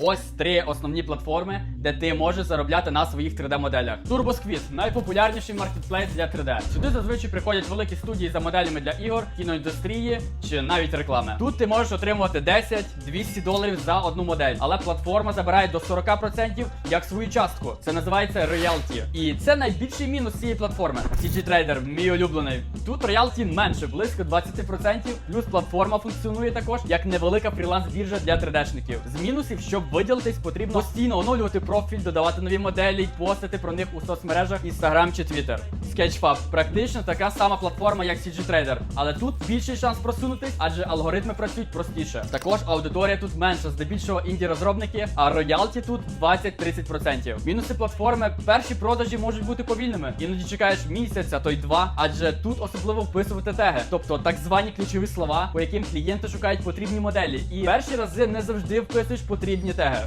Ось три основні платформи, де ти можеш заробляти на своїх 3D-моделях. TurboSquid – найпопулярніший маркетплейс для 3D. Сюди зазвичай приходять великі студії за моделями для ігор, кіноіндустрії чи навіть реклами. Тут ти можеш отримувати 10-200 доларів за одну модель, але платформа забирає до 40% як свою частку. Це називається роялті. І це найбільший мінус цієї платформи. CG Trader, мій улюблений. Тут роялті менше, близько 20%, плюс платформа функціонує також як невелика фріланс-біржа для 3D-шників. З мінусів, щоб виділитись, потрібно постійно оновлювати профіль, додавати нові моделі, постити про них у соцмережах Instagram чи Twitter. Sketchfab – практично така сама платформа, як CG Trader, але тут більший шанс просунутись, адже алгоритми працюють простіше. Також аудиторія тут менша, здебільшого інді розробники, а роялті тут 20-30%. Мінуси платформи: перші продажі можуть бути повільними. Іноді чекаєш місяць, а то й два, адже тут особливо вписувати теги, тобто так звані ключові слова, по яким клієнти шукають потрібні моделі. І перші рази не завжди вписуєш потрібні теги.